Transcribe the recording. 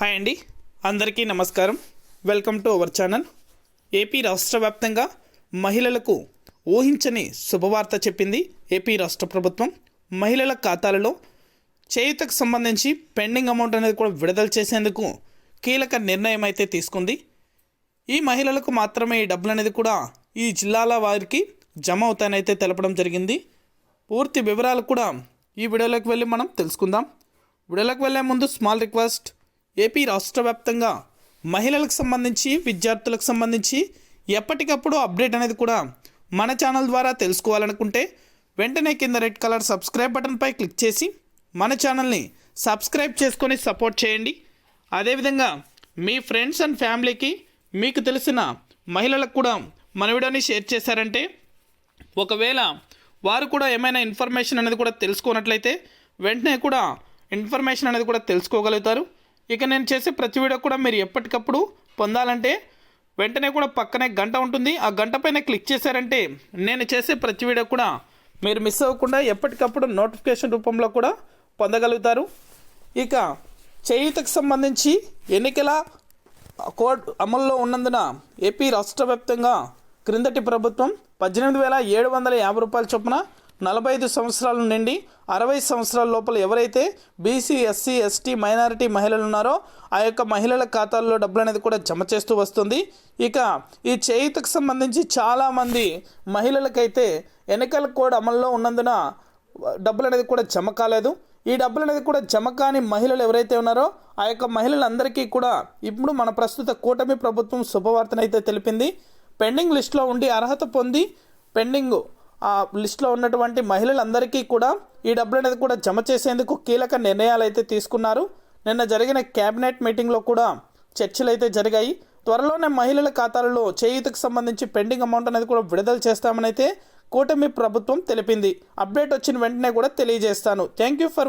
Hi అండి. అందరికీ నమస్కారం. Welcome to our channel. AP రాష్ట్ర వ్యాప్తంగా మహిళలకు ఊహించని శుభవార్త చెప్పింది ఏపీ రాష్ట్ర ప్రభుత్వం. మహిళల ఖాతాలలో చేయుతకు సంబంధించి పెండింగ్ అమౌంట్ అనేది కూడా విడుదల చేసేందుకు కీలక నిర్ణయం అయితే తీసుకుంది. ఈ మహిళలకు మాత్రమే ఈ డబ్బులు అనేది కూడా ఈ జిల్లాల వారికి జమ అవుతాయనైతే తెలపడం జరిగింది. పూర్తి వివరాలు కూడా ఈ వీడియోలోకి వెళ్ళి మనం తెలుసుకుందాం. వీడియోలోకి వెళ్ళే ముందు స్మాల్ రిక్వెస్ట్. ఏపీ రాష్ట్ర వ్యాప్తంగా మహిళలకు సంబంధించి విద్యార్థులకు సంబంధించి ఎప్పటికప్పుడు అప్డేట్ అనేది కూడా మన ఛానల్ ద్వారా తెలుసుకోవాలనుకుంటే వెంటనే కింద రెడ్ కలర్ సబ్స్క్రైబ్ బటన్పై క్లిక్ చేసి మన ఛానల్ని సబ్స్క్రైబ్ చేసుకొని సపోర్ట్ చేయండి. అదేవిధంగా మీ ఫ్రెండ్స్ అండ్ ఫ్యామిలీకి మీకు తెలిసిన మహిళలకు కూడా మన వీడియోని షేర్ చేశారంటే ఒకవేళ వారు కూడా ఏమైనా ఇన్ఫర్మేషన్ అనేది కూడా తెలుసుకున్నట్లయితే వెంటనే కూడా ఇన్ఫర్మేషన్ అనేది కూడా తెలుసుకోగలుగుతారు. ఇక నేను చేసే ప్రతి వీడియో కూడా మీరు ఎప్పటికప్పుడు పొందాలంటే వెంటనే కూడా పక్కనే గంట ఉంటుంది. ఆ గంట పైన క్లిక్ చేశారంటే నేను చేసే ప్రతి వీడియో కూడా మీరు మిస్ అవ్వకుండా ఎప్పటికప్పుడు నోటిఫికేషన్ రూపంలో కూడా పొందగలుగుతారు. ఇక చేయూతకు సంబంధించి ఎన్నికల కోడ్ అమల్లో ఉన్నందున ఏపీ రాష్ట్ర వ్యాప్తంగా క్రిందటి ప్రభుత్వం పద్దెనిమిది వేల ఏడు వందల యాభై రూపాయల చొప్పున నలభై ఐదు సంవత్సరాల నుండి అరవై సంవత్సరాల లోపల ఎవరైతే బీసీ ఎస్సీ ఎస్టీ మైనారిటీ మహిళలు ఉన్నారో ఆ యొక్క మహిళల ఖాతాల్లో డబ్బులు అనేది కూడా జమ చేస్తూ వస్తుంది. ఇక ఈ చేయుతకు సంబంధించి చాలామంది మహిళలకైతే ఎన్నికల కోడ్ అమల్లో ఉన్నందున డబ్బులు అనేది కూడా జమ కాలేదు. ఈ డబ్బులు అనేది కూడా జమ కాని మహిళలు ఎవరైతే ఉన్నారో ఆ యొక్క మహిళలందరికీ కూడా ఇప్పుడు మన ప్రస్తుత కూటమి ప్రభుత్వం శుభవార్తనైతే తెలిపింది. పెండింగ్ లిస్ట్లో ఉండి అర్హత పొంది పెండింగ్ ఆ లిస్ట్లో ఉన్నటువంటి మహిళలందరికీ కూడా ఈ డబ్బులు అనేది కూడా జమ చేసేందుకు కీలక నిర్ణయాలు అయితే తీసుకున్నారు. నిన్న జరిగిన కేబినెట్ మీటింగ్లో కూడా చర్చలు అయితే జరిగాయి. త్వరలోనే మహిళల ఖాతాలలో చేయూతకు సంబంధించి పెండింగ్ అమౌంట్ అనేది కూడా విడుదల చేస్తామని అయితే కూటమి ప్రభుత్వం తెలిపింది. అప్డేట్ వచ్చిన వెంటనే కూడా తెలియజేస్తాను. Thank you for